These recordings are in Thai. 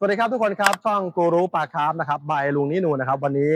สวัสดีครับทุกคนครับช่องกูรูปลาคาร์ฟนะครับบายลุงนินูนะครับ วันนี้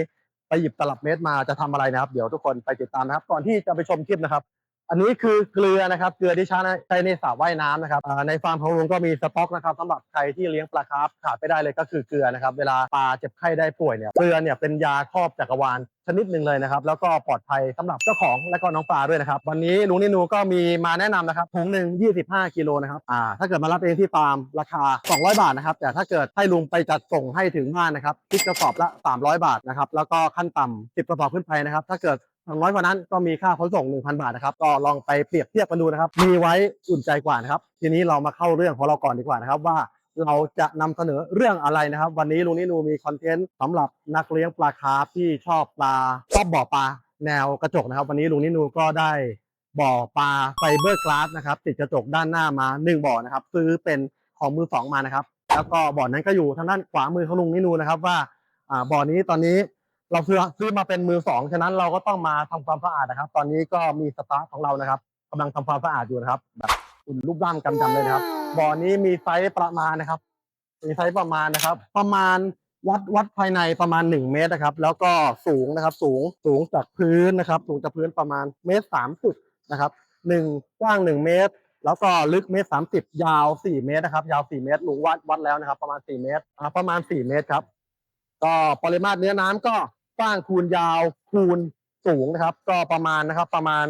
ไปหยิบตลับเมตรมาจะทำอะไรนะครับ เดี๋ยวทุกคนไปติดตามนะครับ ก่อนที่จะไปชมคลิปนะครับ อันนี้คือเกลือนะครับ เกลือที่ใช้ในใช้ในสระว่ายน้ำนะครับอ่าในฟาร์มของลุงก็มีสต็อกนะครับสำหรับใครที่เลี้ยงปลาคาร์ฟขาดไม่ได้เลยก็คือเกลือนะครับ เวลาปลาเจ็บไข้ได้ป่วยเนี่ย เกลือเนี่ยเป็นยาครอบจักรวาลชนิดหนึ่งเลยนะครับ แล้วก็ปลอดภัยสำหรับเจ้าของและก็น้องปลาด้วยนะครับ วันนี้ลุงนินูก็มีมาแนะนำนะครับถุงหนึ่ง25 กิโลนะครับอ่าถ้าเกิดมารับเองที่ฟาร์มราคา 200 บาทนะครับ แต่ถ้าเกิดให้ลุงไปจัดส่งให้ถึงบ้านนะครับคิดกระสอบละ 300 บาทนะครับแล้วก็ขั้นต่ำ10กระสอบขึ้นไปนะครับถ้าเกิด 200กว่านั้นก็มีค่าขนส่ง 1,000 บาทนะครับ ก็ลองไปเปรียบเทียบกันดูนะครับ มีไว้อุ่นใจกว่านะครับ ทีนี้เรามาเข้าเรื่องของเราก่อนดีกว่านะครับว่าเราจะนำเสนอเรื่องอะไรนะครับ วันนี้ลุงนินูมีคอนเทนต์สำหรับนักเลี้ยงปลาคาร์ฟที่ชอบปลาชอบบ่อปลาแนวกระจกนะครับ วันนี้ลุงนินูก็ได้บ่อปลาไฟเบอร์กลาสนะครับติดกระจกด้านหน้ามา 1 บ่อนะครับ ซื้อเป็นของมือสองมานะครับ แล้วก็บ่อนั้นก็อยู่ทางด้านขวามือของลุงนินูนะครับว่าบ่อนี้ตอนนี้ เราซื้อซื้อมาเป็นมือสองฉะนั้นเราก็ต้องมาทำความสะอาดนะครับ ตอนนี้ก็มีสตาฟของเรานะครับกำลังทำความสะอาดอยู่นะครับแบบอุ่นรูปร่างกำจำเลยนะครับบ่อนี้มีไซส์ประมาณนะครับ มีไซส์ประมาณนะครับ ประมาณวัดวัดภายในประมาณ 1 เมตรนะครับ แล้วก็สูงนะครับ สูงสูงจากพื้นนะครับ สูงจากพื้นประมาณเมตรสามสิบนะครับหนึ่งกว้าง 1 เมตร แล้วก็ลึกเมตรสามสิบยาว 4 เมตรนะครับ ยาว 4 เมตรลุงวัดวัดแล้วนะครับ ประมาณ 4 เมตรอ่าประมาณ 4 เมตรครับ ก็ปริมาตรเนื้อน้ำก็ ว้างคูณยาวคูณสูงนะครับ ก็ประมาณนะครับประมาณ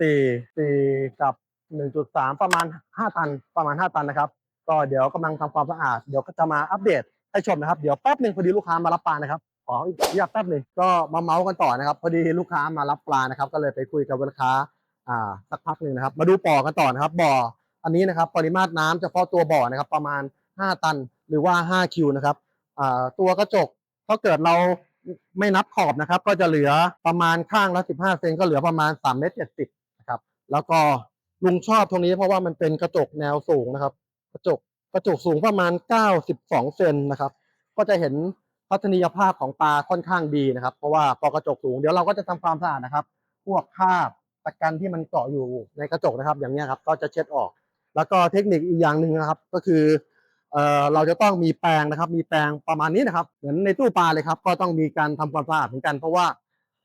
สี่สี่กับหนึ่งจุดสามประมาณห้าตันประมาณห้าตันนะครับ ก็เดี๋ยวกำลังทำความสะอาดเดี๋ยวก็จะมาอัปเดตให้ชมนะครับ เดี๋ยวแป๊บหนึ่งพอดีลูกค้ามารับปลานะครับขออนุญาตแป๊บหนึ่งก็มาเมาส์กันต่อนะครับ พอดีลูกค้ามารับปลานะครับ ก็เลยไปคุยกับลูกค้าอ่าสักพักหนึ่งนะครับ มาดูบ่อกันต่อนะครับบ่ออันนี้นะครับปริมาตรน้ำเฉพาะตัวบ่อนะครับ ประมาณ 5 ตันหรือว่า 5 คิวนะครับอ่าตัวกระจก ถ้าเกิดเราไม่นับขอบนะครับ ก็จะเหลือประมาณข้างละ15เซนก็เหลือประมาณ3เมตร70นะครับ แล้วก็ลุงชอบตรงนี้เพราะว่ามันเป็นกระจกแนวสูงนะครับ กระจกกระจกสูงประมาณ 92เซนนะครับ ก็จะเห็นทัศนียภาพของปลาค่อนข้างดีนะครับ เพราะว่าพอกระจกสูงเดี๋ยวเราก็จะทำความสะอาดนะครับ พวกคราบตะกันที่มันเกาะอยู่ในกระจกนะครับ อย่างนี้ครับก็จะเช็ดออก แล้วก็เทคนิคอีกอย่างหนึ่งนะครับ ก็คือ เอ่อเราจะต้องมีแปรงนะครับ มีแปรงประมาณนี้นะครับ เหมือนในตู้ปลาเลยครับ ก็ต้องมีการทำความสะอาดเหมือนกันเพราะว่า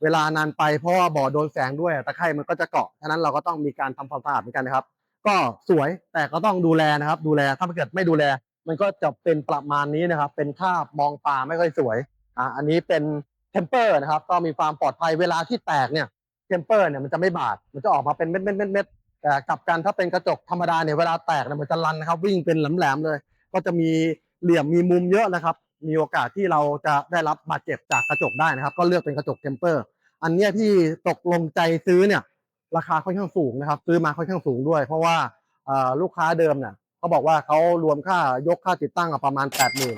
เวลานานไปเพราะว่าบ่อโดนแสงด้วยตะไคร่มันก็จะเกาะฉะนั้นเราก็ต้องมีการทำความสะอาดเหมือนกันนะครับ ก็สวยแต่ก็ต้องดูแลนะครับ ดูแลถ้าเกิดไม่ดูแล มันก็จะเป็นประมาณนี้นะครับ เป็นคาบมองปลาไม่ค่อยสวยอ่าอันนี้เป็นเทมเปอร์นะครับ ก็มีความปลอดภัยเวลาที่แตกเนี่ยเทมเปอร์เนี่ยมันจะไม่บาดมันจะออกมาเป็นเม็ดเม็ดเม็ดเม็ดแต่กลับกันถ้าเป็นกระจกธรรมดาเนี่ยเวลาแตกเนี่ยมันจะรันนะครับ วิ่งเป็นแหลมๆเลย ก็จะมีเหลี่ยมมีมุมเยอะนะครับ มีโอกาสที่เราจะได้รับบาดเจ็บจากกระจกได้นะครับ ก็เลือกเป็นกระจกเทมเปอร์ อันเนี้ยที่ตกลงใจซื้อเนี่ย ราคาค่อนข้างสูงนะครับ ซื้อมาค่อนข้างสูงด้วย เพราะว่าลูกค้าเดิมเนี่ยเขาบอกว่าเขารวมค่ายกค่าติดตั้งประมาณแปดหมื่น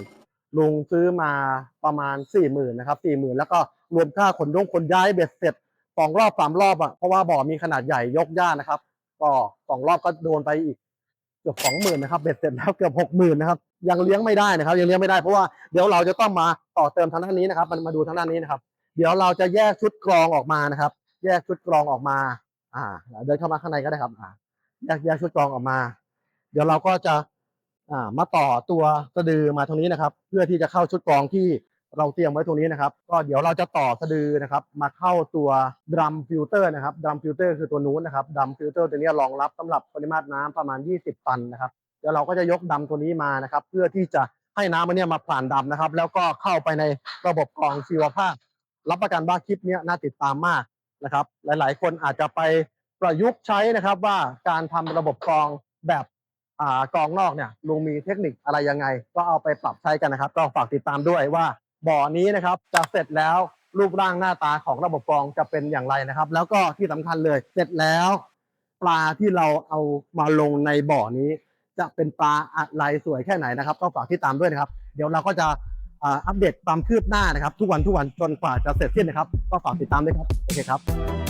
ลุงซื้อมาประมาณสี่หมื่นนะครับสี่หมื่นแล้วก็รวมค่าขนยงขนย้ายเบ็ดเสร็จสองรอบสามรอบอะเพราะว่าบ่อมีขนาดใหญ่ยกย่านะครับ ก็สองรอบก็โดนไปอีก กือบสองหมื่นนะครับเบ็ดเสร็จแล้วเกือบหกหมื่นนะครับยังเลี้ยงไม่ได้นะครับ ยังเลี้ยงไม่ได้เพราะว่าเดี๋ยวเราจะต้องมาต่อเติมทางด้านนี้นะครับ มันมาดูทางด้านนี้นะครับ เดี๋ยวเราจะแยกชุดกรองออกมานะครับ แยกชุดกรองออกมา อ่า เดินเข้ามาข้างในก็ได้ครับ อ่าแยกแยกชุดกรองออกมา เดี๋ยวเราก็จะอ่ามาต่อตัวสะดือมาตรงนี้นะครับ เพื่อที่จะเข้าชุดกรองที่ เราเตรียมไว้ตรงนี้นะครับ ก็เดี๋ยวเราจะต่อสะดือนะครับ มาเข้าตัวดรัมฟิลเตอร์นะครับดรัมฟิลเตอร์คือตัวนู้นนะครับดรัมฟิลเตอร์ตัวนี้รองรับสำหรับปริมาตรน้ำประมาณ 20 ตันนะครับเดี๋ยวเราก็จะยกดำตัวนี้มานะครับ เพื่อที่จะให้น้ำมันเนี่ยมาผ่านดำนะครับ แล้วก็เข้าไปในระบบกรองชีวภาพ รับประกันว่าคลิปนี้น่าติดตามมากนะครับ หลาย ๆ คนอาจจะไปประยุกต์ใช้นะครับว่าการทำระบบกรองแบบอ่ากรองนอกเนี่ยลุงมีเทคนิคอะไรยังไง ก็เอาไปปรับใช้กันนะครับ ก็ฝากติดตามด้วยว่า บ่อนี้นะครับจะเสร็จแล้วรูปร่างหน้าตาของระบบกรองจะเป็นอย่างไรนะครับ แล้วก็ที่สำคัญเลยเสร็จแล้ว ปลาที่เราเอามาลงในบ่อนี้ จะเป็นปลาอะไรสวยแค่ไหนนะครับก็ฝากที่ตามด้วยนะครับ เดี๋ยวเราก็จะอัปเดตความคืบหน้านะครับ ทุกวันทุกวันจนกว่าจะเสร็จสิ้นนะครับ ก็ฝากติดตามด้วยครับโอเคครับ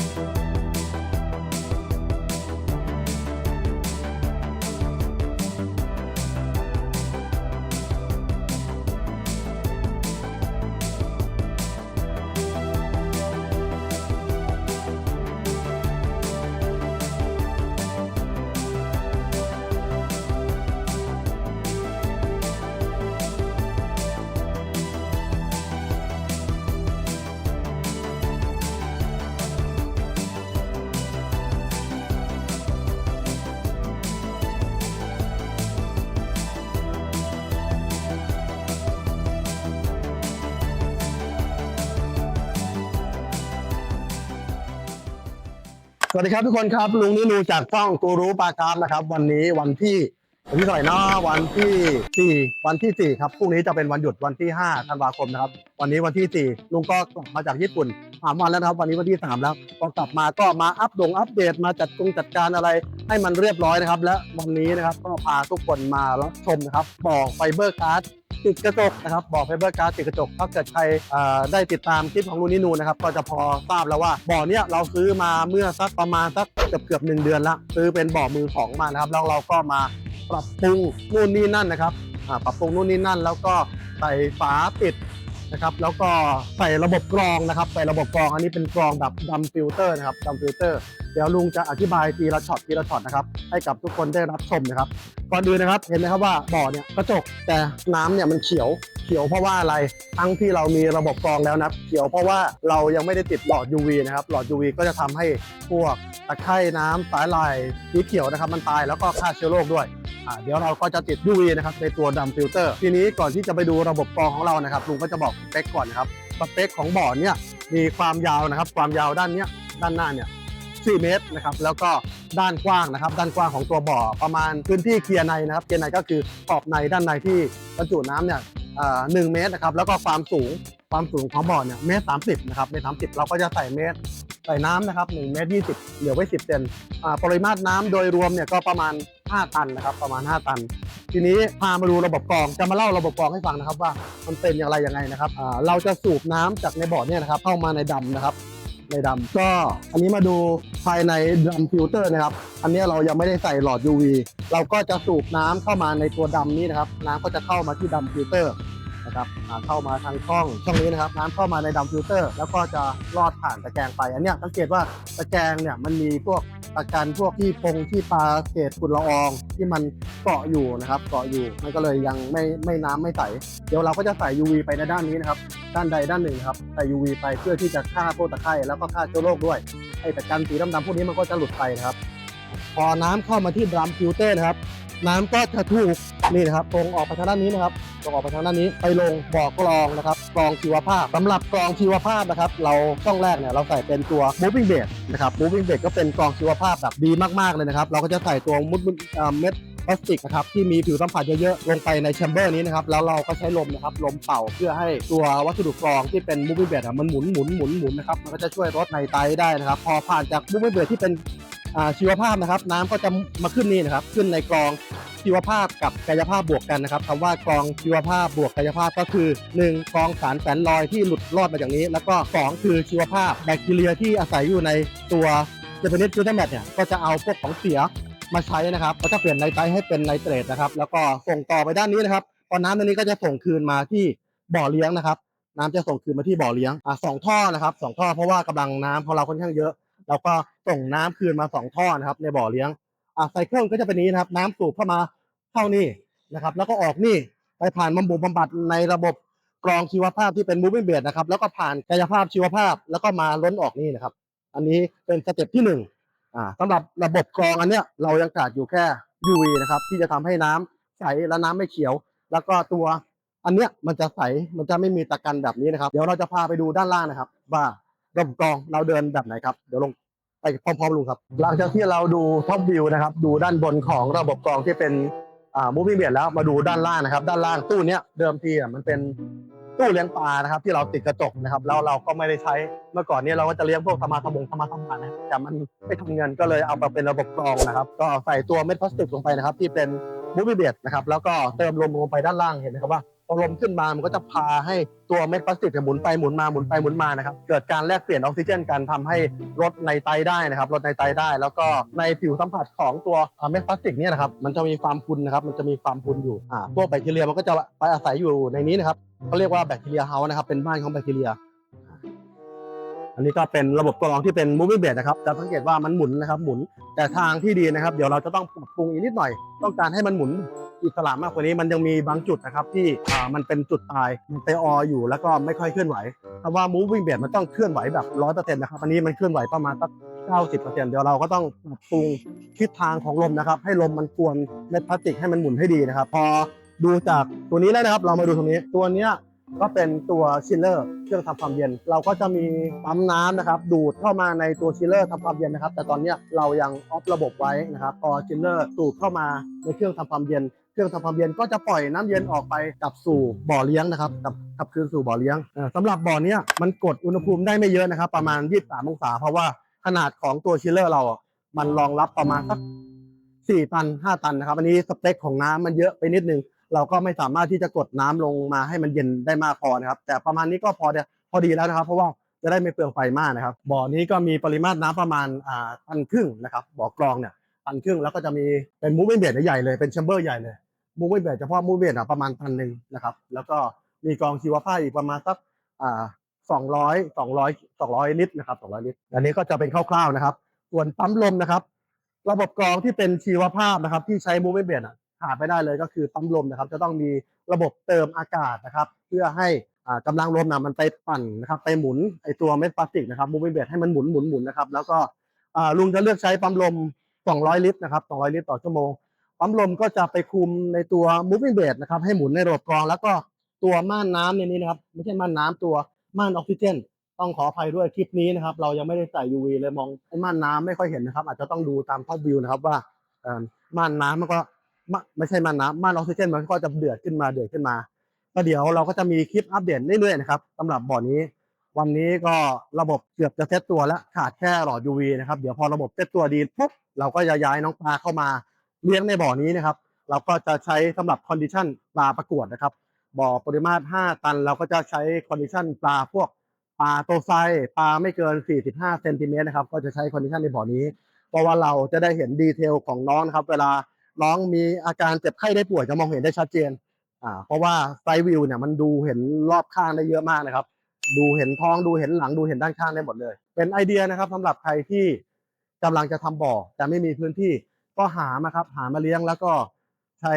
วัสดีครับทุกคนครับลุงนิรูจากช่องกูรู้ปลาครับนะครับ วันนี้วันที่ วันที่หร่เนาะวันที่สี่วันที่สี่ครับ พรุ่งนี้จะเป็นวันหยุดวันที่ห้าธันวาคมนะครับ วันนี้วันที่สี่ลุงก็กลับมาจากญี่ปุ่นสามวันแล้วนะครับ วันนี้วันที่สามแล้วพอกลับมาก็มาอัปดงอัปเดตมาจัดกงจัดการอะไรให้มันเรียบร้อยนะครับ และวันนี้นะครับก็พาทุกคนมารับชมนะครับบ่อไฟเบอร์การ์ดติดกระจกนะครับบ่อไฟเบอร์การ์ดติดกระจกถ้าเกิดใครได้ติดตามคลิปของลุงนินูนะครับ ก็จะพอทราบแล้วว่าบ่อเนี้ยเราซื้อมาเมื่อสักประมาณสักเกือบเกือบหนึ่งเดือนละซื้อเป็นบ่อมือสองมานะครับแล้วเราก็มา ปรับปรุงนู่นนี่นั่นนะครับปรับปรุงนู่นนี่นั่น แล้วก็ใส่ฝาปิดนะครับ แล้วก็ใส่ระบบกรองนะครับ ใส่ระบบกรองอันนี้เป็นกรองแบบดำฟิลเตอร์นะครับดำฟิลเตอร์เดี๋ยวลุงจะอธิบายทีละช็อตทีละช็อตนะครับให้กับทุกคนได้รับชมนะครับก่อนอื่นนะครับเห็นไหมครับว่าบ่อเนี่ยกระจกแต่น้ำเนี่ยมันเขียวเขียวเพราะว่าอะไรทั้งที่เรามีระบบกรองแล้วนะเขียวเพราะว่าเรายังไม่ได้ติดหลอด UV นะครับหลอด UV ก็จะทำให้พวกตะไคร่น้ำสายลายสีเขียวนะครับมันตายแล้วก็ฆ่าเชื้อโรคด้วย เดี๋ยวเราก็จะติด UV นะครับในตัวดำฟิลเตอร์ทีนี้ก่อนที่จะไปดูระบบกรองของเรานะครับลุงก็จะบอกสเปคก่อนนะครับสเปคของบ่อเนี่ยมีความยาวนะครับ ความยาวด้านเนี้ยด้านหน้าเนี่ย4เมตรนะครับแล้วก็ด้านกว้างนะครับ ด้านกว้างของตัวบ่อประมาณพื้นที่เคลียร์ในนะครับเคลียร์ในก็คือขอบในด้านในที่บรรจุน้ำเนี่ยหนึ่งเมตรนะครับแล้วก็ความสูงความสูงของบ่อเนี่ยเมตรสามสิบนะครับเมตรสามสิบเราก็จะใส่เมตร ใส่น้ำนะครับหนึ่งเมตรยี่สิบเหลือไว้สิบเซนอ่าปริมาตรน้ำโดยรวมเนี่ยก็ประมาณ 5 ตันนะครับ ประมาณ 5 ตัน ทีนี้พามาดูระบบกรองจะมาเล่าระบบกรองให้ฟังนะครับ ว่ามันเป็นอย่างไรยังไงนะครับอ่าเราจะสูบน้ำจากในบ่อเนี่ยนะครับเข้ามาในดำนะครับในดำก็อันนี้มาดูภายในดำฟิลเตอร์นะครับ อันนี้เรายังไม่ได้ใส่หลอด UV เราก็จะสูบน้ำเข้ามาในตัวดำนี้นะครับ น้ำก็จะเข้ามาที่ดำฟิลเตอร์ นะครับอ่าเข้ามาทางช่องช่องนี้นะครับน้ำเข้ามาในดำฟิลเตอร์ แล้วก็จะลอดผ่านตะแกรงไป อันนี้สังเกตว่าตะแกรงเนี่ยมันมีพวกตะกันพวกที่ปงที่ปลาเศษฝุ่นละอองที่มันเกาะอยู่นะครับเกาะอยู่มันก็เลยยังไม่ไม่น้ำไม่ใสเดี๋ยวเราก็จะใส่ UV ไปในด้านนี้นะครับด้านใดด้านหนึ่งครับใส่ UV ไปเพื่อที่จะฆ่าพวกตะไคร่แล้วก็ฆ่าเชื้อโรคด้วยไอ้ตะกันสีดำๆพวกนี้มันก็จะหลุดไปนะครับ พอน้ำเข้ามาที่ดรัมฟิลเตอร์นะครับ น้ำก็จะถูก นี่นะครับตรงออกไปทางด้านนี้นะครับตรงออกไปทางด้านนี้ไปลงบ่อกรองนะครับกรองชีวภาพสำหรับกรองชีวภาพนะครับ เราช่องแรกเนี่ยเราใส่เป็นตัว moving bed นะครับ moving bed ก็เป็นกรองชีวภาพแบบดีมากๆเลยนะครับ เราก็จะใส่ตัวมุดเม็ดพลาสติกนะครับที่มีผิวสัมผัสเยอะๆ ลงไปในแชมเบอร์นี้นะครับแล้วเราก็ใช้ลมนะครับลมเป่าเพื่อให้ตัววัสดุกรองที่เป็นมูฟ i ่ g เบดมันหมุนหมุนหมุนหมุนนะครับมันก็จะช่วยลดในไตได้นะครับ พอผ่านจากมูฟ i ่ g เบดที่เป็นชีวภาพนะครับ น้ำก็จะมาขึ้นนี่นะครับขึ้นในกรอง ชีวภาพกับกายภาพบวกกันนะครับคำว่ากรองชีวภาพบวกกายภาพก็คือ 1 กรองสารแฝงลอยที่หลุดรอดมาจากนี้ แล้วก็สองคือชีวภาพแบคทีเรียที่อาศัยอยู่ในตัวเจเปนิสจูเทมแมทเนี่ยก็จะเอาพวกของเสียมาใช้นะครับก็จะเปลี่ยนไนไตรท์ให้เป็นไนเตรตนะครับ แล้วก็ส่งต่อไปด้านนี้นะครับพอนน้ำตัวนี้ก็จะส่งคืนมาที่บ่อเลี้ยงนะครับ น้ำจะส่งคืนมาที่บ่อเลี้ยงอ่าสองท่อนะครับสองท่อเพราะว่ากำลังน้ำของเราค่อนข้างเยอะเราก็ส่งน้ำคืนมาสองท่อนะครับในบ่อเลี้ยง อ่าไซเคิลก็จะเป็นนี้นะครับ น้ำสูบเข้ามาเข้านี่นะครับ แล้วก็ออกนี่ไปผ่านบำบุบำบัดในระบบกรองชีวภาพที่เป็นมูฟ i ่ g เบดนะครับ แล้วก็ผ่านกายภาพชีวภาพแล้วก็มาล้นออกนี่นะครับ อันนี้เป็นสเต็ปที่หนึ่งอ่าสำหรับระบบกรองอันเนี้ยเรายังขาดอยู่แค่ UV นะครับ ที่จะทำให้น้ำใสและน้ำไม่เขียว แล้วก็ตัวอันเนี้ยมันจะใสมันจะไม่มีตะกันแบบนี้นะครับ เดี๋ยวเราจะพาไปดูด้านล่างนะครับ ว่าระบบกรองเราเดินแบบไหนครับ เดี๋ยวลง ไปพร้อมๆลุงครับ หลังจากที่เราดูท็อปวิวนะครับ ดูด้านบนของระบบกรองที่เป็นอ่ามูฟ i ่เบียดแล้วมาดูด้านล่างนะครับ ด้านล่างตู้เนี้ยเดิมที่มันเป็นตู้เลี้ยงปลานะครับ ที่เราติดกระจกนะครับ แล้วเราก็ไม่ได้ใช้เมื่อก่อนนี้เราก็จะเลี้ยงพวกธรรมาทมงธรรมาทมานะแต่มันไม่ทำเงินก็เลยเอามาเป็นระบบกรองนะครับ ก็ใส่ตัวเม็ดพลาสติกลงไปนะครับ ที่เป็นมูฟ i ่เบียดนะครับแล้วก็เติมลมลงไปด้านล่างเห็นไหมครับว่า พอลมขึ้นมามันก็จะพาให้ตัวเม็ดพลาสติกเนี่ยหมุนไปหมุนมาหมุนไปหมุนมานะครับเกิดการแลกเปลี่ยนออกซิเจนกันทำให้ลดในไตได้นะครับลดในไตได้ แล้วก็ในผิวสัมผัสของตัวเม็ดพลาสติกเนี่ยนะครับมันจะมีความพุนนะครับมันจะมีความพุนอยู่อ่าพวกแบคทีเรียมันก็จะไปอาศัยอยู่ในนี้นะครับเขาเรียกว่าแบคทีเรียเฮาส์นะครับเป็นบ้านของแบคทีเรียอันนี้ก็เป็นระบบกรองที่เป็น moving bed นะครับจะสังเกตว่ามันหมุนนะครับหมุนแต่ทางที่ดีนะครับ เดี๋ยวเราจะต้องปรับปรุงอีกนิดหน่อย ต้องการให้มันหมุน อิสระมากกว่านี้มันยังมีบางจุดนะครับที่อ่ามันเป็นจุดตายมันไปออยู่แล้วก็ไม่ค่อยเคลื่อนไหวคำว่า moving bed มันต้องเคลื่อนไหวแบบร้อยเปอร์เซ็นต์นะครับอันนี้มันเคลื่อนไหวประมาณสักเก้าสิบเปอร์เซ็นต์เดี๋ยวเราก็ต้องปรับปรุงทิศทางของลมนะครับ ให้ลมมันกวนเม็ดพลาสติกให้มันหมุนให้ดีนะครับ พอดูจากตัวนี้แล้วนะครับ เรามาดูตรงนี้ตัวเนี้ยก็เป็นตัวชิลเลอร์เครื่องทำความเย็น เราก็จะมีปั๊มน้ำนะครับ ดูดเข้ามาในตัวชิลเลอร์ทำความเย็นนะครับ แต่ตอนนี้เรายังออฟระบบไว้นะครับพอชิลเลอร์ดูดเข้ามาในเครื่องทำความเย็น เครื่องทำความเย็นก็จะปล่อยน้ำเย็นออกไปกลับสู่บ่อเลี้ยงนะครับกลับกับคืนสู่บ่อเลี้ยงเอ่อสำหรับบ่อเนี้ยมันกดอุณหภูมิได้ไม่เยอะนะครับ ประมาณ 23 องศา เพราะว่าขนาดของตัวชิลเลอร์เราอะมันรองรับประมาณสัก 4 ตัน 5 ตันนะครับ อันนี้สเปคของน้ำมันเยอะไปนิดนึง เราก็ไม่สามารถที่จะกดน้ำลงมาให้มันเย็นได้มากพอนะครับ แต่ประมาณนี้ก็พอเดียพอดีแล้วนะครับ เพราะว่าจะได้ไม่เปลืองไฟมากนะครับ บ่อนี้ก็มีปริมาตรน้ำประมาณอ่าตันครึ่งนะครับ บ่อกรองเนี่ยตันครึ่งแล้วก็จะมีเป็นมูฟเวนเบดใหญ่เลยเป็นแชมเบอร์ใหญ่เลย มูฟเวนเบดเฉพาะมูฟเวนอะประมาณตันหนึ่งนะครับ แล้วก็มีกองชีวภาพอีกประมาณสักอ่าสองร้อยสองร้อยสองร้อยลิตรนะครับสองร้อยลิตรอันนี้ก็จะเป็นคร่าวๆนะครับ ส่วนปั๊มลมนะครับ ระบบกรองที่เป็นชีวภาพนะครับ ที่ใช้มูฟเวนเบดอะขาดไม่ได้เลยก็คือปั๊มลมนะครับ จะต้องมีระบบเติมอากาศนะครับ เพื่อให้อ่ากำลังลมนะมันไปปั่นนะครับ ไปหมุนไอตัวเม็ดพลาสติกนะครับมูฟเวนเบดให้มันหมุนหมุนหมุนนะครับ แล้วก็อ่าลุงจะเลือกใช้ปั๊มลม 200 ลิตรนะครับ 200 ลิตรต่อชั่วโมง ปั๊มลมก็จะไปคุมในตัว moving bed นะครับ ให้หมุนในระบบกรอง แล้วก็ตัวม่านน้ำในนี้นะครับ ไม่ใช่ม่านน้ำตัวม่านออกซิเจน ต้องขออภัยด้วยคลิปนี้นะครับ เรายังไม่ได้ใส่ UV เลยมองม่านน้ำไม่ค่อยเห็นนะครับ อาจจะต้องดูตามท็อปวิวนะครับว่าม่านน้ำมันก็ไม่ไม่ใช่ม่านน้ำม่านออกซิเจนมันก็จะเดือดขึ้นมาเดือดขึ้นมาก็เดี๋ยวเราก็จะมีคลิปอัปเดตเรื่อยๆนะครับสำหรับบ่อนี้ วันนี้ก็ระบบเกือบจะเซตตัวแล้วขาดแค่หลอด UV นะครับเดี๋ยวพอระบบเซตตัวดีปุ๊บเราก็จะย้ายน้องปลาเข้ามา เลี้ยงในบ่อนี้นะครับ เราก็จะใช้สำหรับคอนดิชันปลาประกวดนะครับ บ่อปริมาตร 5 ตัน เราก็จะใช้คอนดิชันปลาพวกปลาโตไซปลาไม่เกิน 45เซนติเมตรนะครับก็จะใช้คอนดิชันในบ่อนี้ เพราะว่าเราจะได้เห็นดีเทลของน้องครับ เวลาน้องมีอาการเจ็บไข้ได้ป่วยจะมองเห็นได้ชัดเจนอ่าเพราะว่าไซวิวเนี่ยมันดูเห็นรอบข้างได้เยอะมากนะครับ ดูเห็นท้องดูเห็นหลังดูเห็นด้านข้างได้หมดเลย เป็นไอเดียนะครับสำหรับใครที่กำลังจะทำบ่อ แต่ไม่มีพื้นที่ ก็หามาครับหามาเลี้ยงแล้วก็ใช้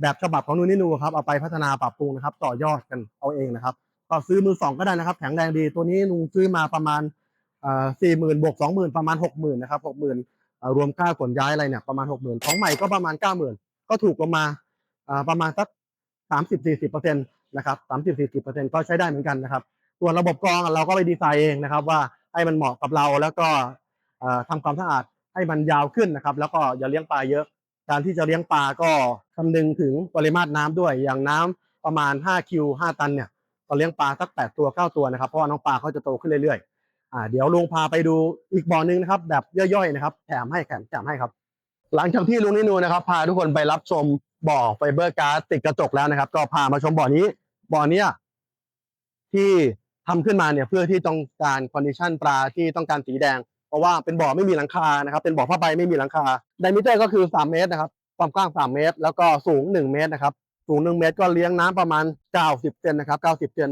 แบบฉบับของนูนนี่นูครับเอาไปพัฒนาปรับปรุงนะครับ ต่อยอดกันเอาเองนะครับก็ซื้อมือสองก็ได้นะครับแข็งแรงดีตัวนี้ลุงซื้อมาประมาณสี่หมื่นบวกสองหมื่นประมาณหกหมื่นนะครับหกหมื่นรวมค่าขนย้ายอะไรเนี่ยประมาณหกหมื่นของใหม่ก็ประมาณเก้าหมื่นก็ถูกลงมาอ่าประมาณสักสามสิบสี่สิบเปอร์เซ็นต์นะครับสามสิบสี่สิบเปอร์เซ็นต์ก็ใช้ได้เหมือนกันนะครับส่วนระบบกรองเราก็ไปดีไซน์เองนะครับ ว่าให้มันเหมาะกับเราแล้วก็เอ่อทำความสะอาด ให้มันยาวขึ้นนะครับ แล้วก็อย่าเลี้ยงปลาเยอะ การที่จะเลี้ยงปลาก็คำนึงถึงปริมาตรน้ำด้วย อย่างน้ำประมาณ5คิว5ตันเนี่ยก็เลี้ยงปลาสัก8ตัว9ตัวนะครับ เพราะว่าน้องปลาเขาจะโตขึ้นเรื่อยๆอ่าเดี๋ยวลุงพาไปดูอีกบ่อหนึงนะครับ แบบย่อยๆนะครับแถมให้แถมแถมให้ครับ หลังจากที่ลุงนิโนนะครับ พาทุกคนไปรับชมบ่อไฟเบอร์การ์ดติดกระจกแล้วนะครับ ก็พามาชมบ่อนี้บ่อเนี้ยที่ทำขึ้นมาเนี่ยเพื่อที่ต้องการคอนดิชันปลาที่ต้องการสีแดง เพราะว่าเป็นบ่อไม่มีหลังคานะครับ เป็นบ่อผ้าใบไม่มีหลังคาไดมิเตอร์ก็คือ 3 เมตรนะครับ ความกว้าง 3 เมตร แล้วก็สูง 1 เมตรนะครับ สูง 1 เมตรก็เลี้ยงน้ำประมาณ 90 เซนนะครับ 90 เซน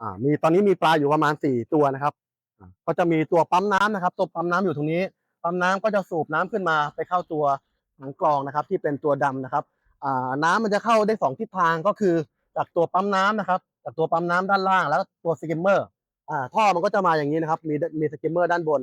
อ่า มีตอนนี้มีปลาอยู่ประมาณ 4 ตัวนะครับ ก็จะมีตัวปั๊มน้ำนะครับ ตัวปั๊มน้ำอยู่ตรงนี้ ปั๊มน้ำก็จะสูบน้ำขึ้นมาไปเข้าตัวถังกรองนะครับ ที่เป็นตัวดำนะครับ อ่า น้ำมันจะเข้าได้สองทิศทางก็คือจากตัวปั๊มน้ำนะครับ จากตัวปั๊มน้ำด้านล่าง แล้วตัวสกิมเมอร์ อ่า ท่อมันก็จะมาอย่างนี้นะครับ มีมีสกิมเมอร์ด้านบน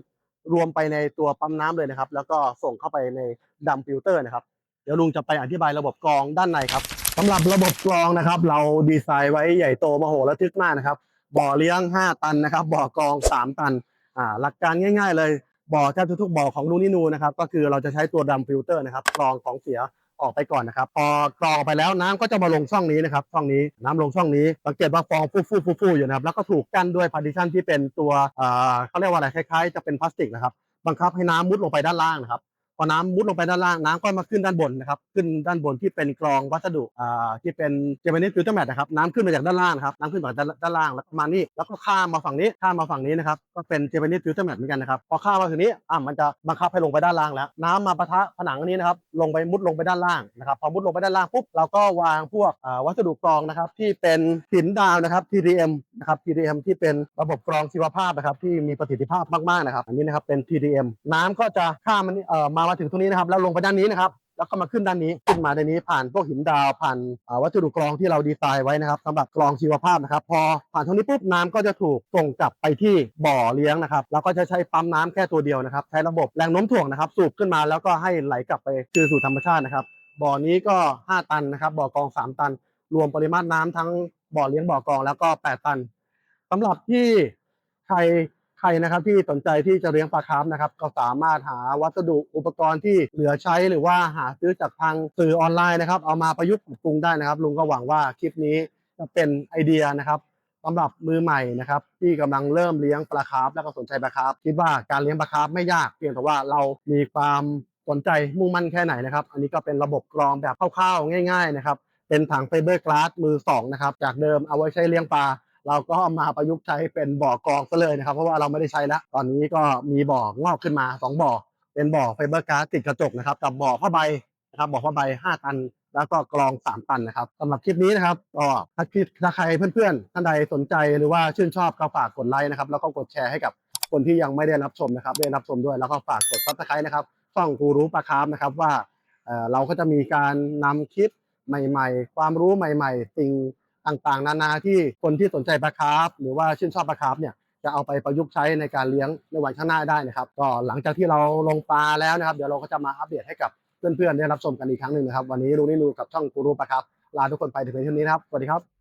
รวมไปในตัวปั๊มน้ำเลยนะครับ แล้วก็ส่งเข้าไปในดัมฟิลเตอร์นะครับ เดี๋ยวลุงจะไปอธิบายระบบกรองด้านในครับสำหรับระบบกรองนะครับ เราดีไซน์ไว้ใหญ่โตมโหฬารทึกมากนะครับ บ่อเลี้ยง 5 ตันนะครับ บ่อกรอง 3 ตันอ่าหลักการง่าย ๆ เลยบ่อแทบทุกๆบ่อของลุงนินูนะครับ ก็คือเราจะใช้ตัวดัมฟิลเตอร์นะครับกรองของเสีย ออกไปก่อนนะครับ พอกรองออกไปแล้วน้ำก็จะมาลงช่องนี้นะครับช่องนี้น้ำลงช่องนี้สังเกตว่าฟองฟูฟู่ฟู่ฟู่อยู่นะครับแล้วก็ถูกกั้นด้วยพาร์ติชันที่เป็นตัวเอ่อเขาเรียกว่าอะไรคล้ายๆ จะเป็นพลาสติกนะครับบังคับให้น้ำมุดลงไปด้านล่างนะครับ พอน้ำมุดลงไปด้านล่างน้ำก็มาขึ้นด้านบนนะครับขึ้นด้านบนที่เป็นกรองวัสดุอ่าที่เป็นเจมินิฟิลเตอร์แมทนะครับน้ำขึ้นมาจากด้านล่างครับน้ำขึ้นมาจากด้านล่างแล้วมานี่แล้วก็ข้ามมาฝั่งนี้ข้ามมาฝั่งนี้นะครับก็เป็นเจมินิฟิลเตอร์แมทเหมือนกันนะครับพอข้ามมาถึงนี้อะมันจะบังคับให้ลงไปด้านล่างแล้ว น้ำมาปะทะผนังอันนี้นะครับลงไปมุดลงไปด้านล่างนะครับพอมุดลงไปด้านล่างปุ๊บเราก็วางพวกอ่าวัสดุกรองนะครับที่เป็นหินดาวนะครับ TDM นะครับ TDM ที่เป็นระบบกรองชีวภาพนะครับที่มีประสิทธิภาพมากๆนะครับอันนี้นะครับเป็น TDM น้ำก็จะข้ามมันเอ่อมามาถึงตรงนี้นะครับแล้วลงไปด้านนี้นะครับแล้วก็มาขึ้นด้านนี้ขึ้นมาด้านนี้ผ่านพวกหินดาวผ่านวัสดุกรองที่เราดีไซน์ไว้นะครับสำหรับกรองชีวภาพนะครับ พอผ่านตรงนี้ปุ๊บน้ำก็จะถูกส่งกลับไปที่บ่อเลี้ยงนะครับแล้วก็จะใช้ปั๊มน้ำแค่ตัวเดียวนะครับ ใช้ระบบแรงโน้มถ่วงนะครับ สูบขึ้นมาแล้วก็ให้ไหลกลับไปคืนสู่ธรรมชาตินะครับบ่อนี้ก็ 5 ตันนะครับบ่อกรอง 3 ตัน รวมปริมาตรน้ำทั้งบ่อเลี้ยงบ่อกองแล้วก็แปดตันสำหรับที่ใคร ใครนะครับที่สนใจที่จะเลี้ยงปลาคาร์ฟนะครับก็สามารถหาวัสดุอุปกรณ์ที่เหลือใช้หรือว่าหาซื้อจากทางสื่อออนไลน์นะครับ เอามาประยุกต์ปรับปรุงได้นะครับ ลุงก็หวังว่าคลิปนี้จะเป็นไอเดียนะครับสำหรับมือใหม่นะครับที่กำลังเริ่มเลี้ยงปลาคาร์ฟแล้วก็สนใจปลาคาร์ฟคิดว่าการเลี้ยงปลาคาร์ฟไม่ยากเพียงแต่ว่าเรามีความสนใจมุ่งมั่นแค่ไหนนะครับ อันนี้ก็เป็นระบบกรองแบบคร่าวๆง่าย ๆ นะครับ เป็นถังไฟเบอร์กลาสมือสองนะครับจากเดิมเอาไว้ใช้เลี้ยงปลา เราก็มาประยุกต์ใช้เป็นบ่อกองซะเลยนะครับเพราะว่าเราไม่ได้ใช้แล้ว ตอนนี้ก็มีบ่องอกขึ้นมาสองบ่อ เป็นบ่อไฟเบอร์กลาสติดกระจกนะครับกับบ่อผ้าใบนะครับบ่อผ้าใบห้าตัน แล้วก็กรอง 3 ตันนะครับสำหรับคลิปนี้นะครับก็ถ้าคิดถ้าใครเพื่อนๆท่านใดสนใจหรือว่าชื่นชอบก็ฝากกดไลค์นะครับแล้วก็กดแชร์ให้กับคนที่ยังไม่ได้รับชมนะครับได้รับชมด้วยแล้วก็ฝากกดซับสไครต์นะครับช่องกูรู้ปลาคาร์ฟนะครับว่าเเราก็จะมีการนำคลิปใหม่ ๆ ความรู้ใหม่ ๆ สิ่ง ต่างๆ นานาที่คนที่สนใจปลาคาร์ฟหรือว่าชื่นชอบปลาคาร์ฟเนี่ยจะเอาไปประยุกต์ใช้ในการเลี้ยงในวันข้างหน้าได้นะครับก็หลังจากที่เราลงปลาแล้วนะครับ เดี๋ยวเราก็จะมาอัปเดตให้กับเพื่อนๆได้รับชมกันอีกครั้งหนึ่งนะครับ วันนี้ลุงนินูกับช่องกูรูปะครับ ลาทุกคนไปถึงเพียงเท่านี้นะครับสวัสดีครับ